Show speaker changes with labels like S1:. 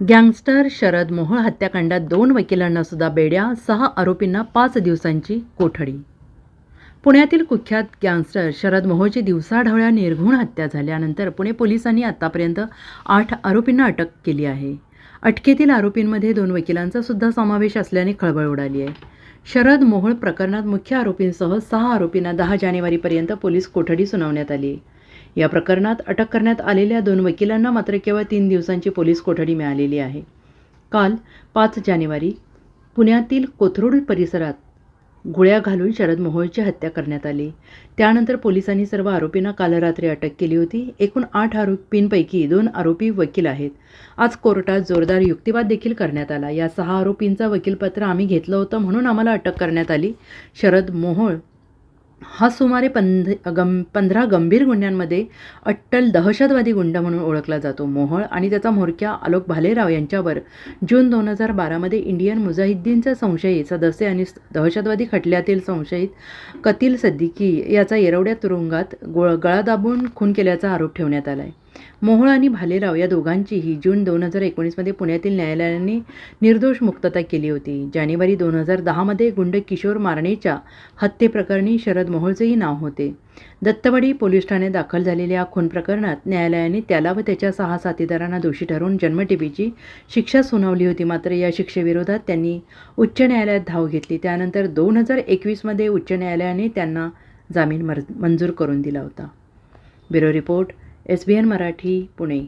S1: Gangster Sharad Mohol हत्याकांडात दोन वकिलांना सुद्धा बेड्या सहा आरोपींना पाच दिवसांची कोठडी. पुण्यातील कुख्यात गँगस्टर शरद मोहोळची दिवसाढवळ्या निर्घुण हत्या झाल्यानंतर पुणे पोलिसांनी आतापर्यंत आठ आरोपींना अटक केली आहे. अटकेतील आरोपींमध्ये दोन वकिलांचा सुद्धा समावेश असल्याने खळबळ उडाली आहे. शरद मोहोळ प्रकरणात मुख्य आरोपींसह सहा आरोपींना दहा जानेवारीपर्यंत पोलीस कोठडी सुनावण्यात आली आहे. या प्रकरणात अटक करण्यात आलेल्या दोन वकिलांना मात्र केवळ तीन दिवसांची पोलीस कोठडी मिळालेली आहे. काल पाच जानेवारी पुण्यातील कोथरूड परिसरात गोळ्या घालून शरद मोहोळची हत्या करण्यात आली. त्यानंतर पोलिसांनी सर्व आरोपींना काल रात्री अटक केली होती. एकूण आठ आरोपींपैकी दोन आरोपी वकील आहेत. आज कोर्टात जोरदार युक्तिवाद देखील करण्यात आला. या सहा आरोपींचा वकीलपत्र आम्ही घेतलं होतं म्हणून आम्हाला अटक करण्यात आली. शरद मोहोळ हा सुमारे पंध गं पंधरा गंभीर गुन्ह्यांमध्ये अट्टल दहशतवादी गुंड म्हणून ओळखला जातो. मोहळ आणि त्याचा म्होरक्या आलोक भालेराव यांच्यावर जून दोन हजार बारामध्ये इंडियन मुजाहिद्दीनचा संशयित सदस्य आणि दहशतवादी खटल्यातील संशयित कतील सद्दिकी याचा येरवड्या तुरुंगात गोळ गळा दाबून खून केल्याचा आरोप ठेवण्यात आला आहे मोहोळ आणि भालेराव या दोघांचीही जून दोन हजार एकोणीसमध्ये पुण्यातील न्यायालयाने निर्दोष मुक्तता केली होती. जानेवारी दोन हजार दहामध्ये गुंड किशोर मारणेच्या हत्येप्रकरणी शरद मोहोळचेही नाव होते. दत्तवाडी पोलीस ठाण्यात दाखल झालेल्या खून प्रकरणात न्यायालयाने त्याला व त्याच्या सहा साथीदारांना दोषी ठरवून जन्मठेपीची शिक्षा सुनावली होती. मात्र या शिक्षेविरोधात त्यांनी उच्च न्यायालयात धाव घेतली. त्यानंतर दोन हजार एकवीसमध्ये उच्च न्यायालयाने त्यांना जामीन मर मंजूर करून दिला होता. Bureau report S B N Marathi Pune.